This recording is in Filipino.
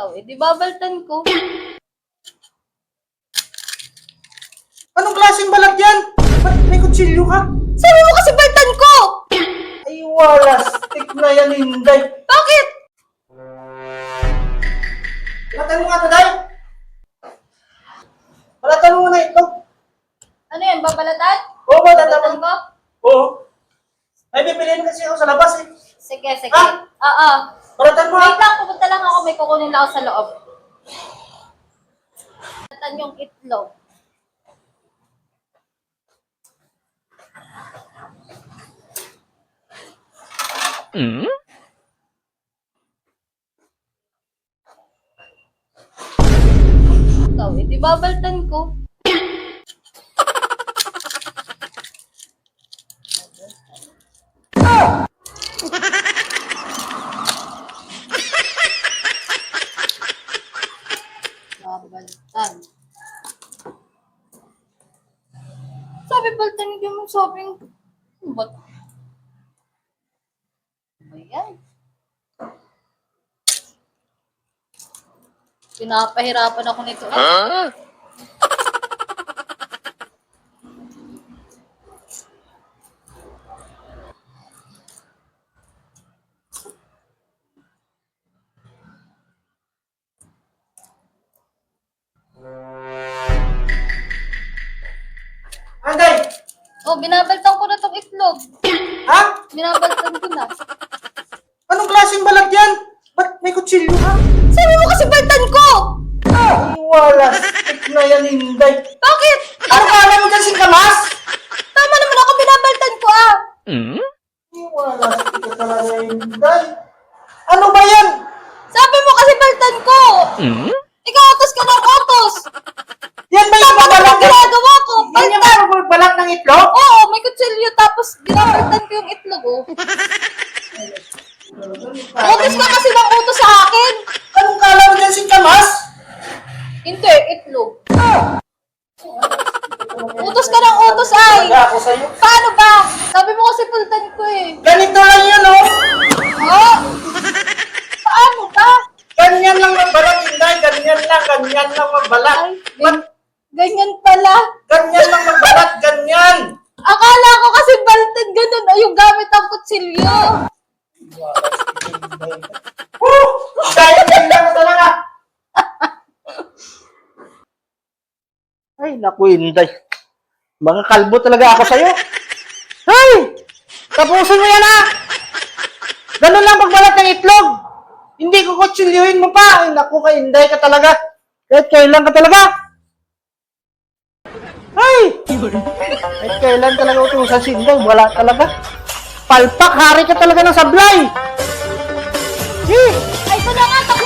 Ikaw, eh, di babaltan ko. Anong klaseng balat yan? Ba't may kutsilyo ka? Sabi mo kasi baltan ko! Ay, wala. Stick na yan, Inday. Bakit? Balatan mo nga, Taday. Balatan mo muna ito. Ano yan, babalatan? Oo, balatan mo. ko? Oo. Ay, bibiliin kasi ako sa labas eh. Sige, sige. Ah! Oo. Balatan mo Wait lang, pupunta lang ako. May kukunin lang ako sa loob. Balatan yung itlog. Ikaw, eh, di babaltan ko. Babaltan. Sabi baltan, hindi mo sabing... Ano ba? Ano yan? Pinapahirapan ako nito. Ah. Binabaltan ko na tong itlog. Ha? Binabaltan ko na. Anong klaseng balat yan? Ba't may kutsilyo ka? Sabi mo kasi baltan ko! Ay, wala. Stick na yan, Inday. Bakit? Ano kala mo dyan singkamas? Tama naman ako, binabaltan ko ah! Ay, wala. Stick ka talaga, Inday. Ano ba yan? Sabi mo kasi baltan ko! Ikaw utos ka ng utos! Yan ba yung Tama naman balat ang ginagawa ko! Yan yung Baltan! mga balat ng itlog? Oo, may kutsilyo tapos binabaltan ko yung itlog oh. Utos ka kasi ng utos sa akin! Anong kala mo dyan singkamas? Hindi, itlog. Utos ka ng utos ay! Talaga ako sa'yo. Paano ba? Sabi mo kasi baltan ko eh. Ganito lang yan, oh. Oh! Paano ba? Ganyan lang magbalat, Inday. Ganyan lang, ganyan lang magbalat. Ay, gan- ganyan pala. Ganyan lang magbalat, ganyan. Akala ko kasi baltan ganun o yung gamit ang kutsilyo. Woo! Dahil na talaga. Ay, naku, Inday. Mga talaga ako sa'yo. Hey! Tapusin mo yan, ha? Ganun lang pagbalat ng itlog. Hindi ko kutsilyuhin mo pa. Ay, naku, kay Inday ka talaga. Kahit kailan ka talaga. Ay! Kahit kailan talaga utusan si Inday. Wala talaga. Palpak, hari ka talaga ng sablay. Ay, ito na nga,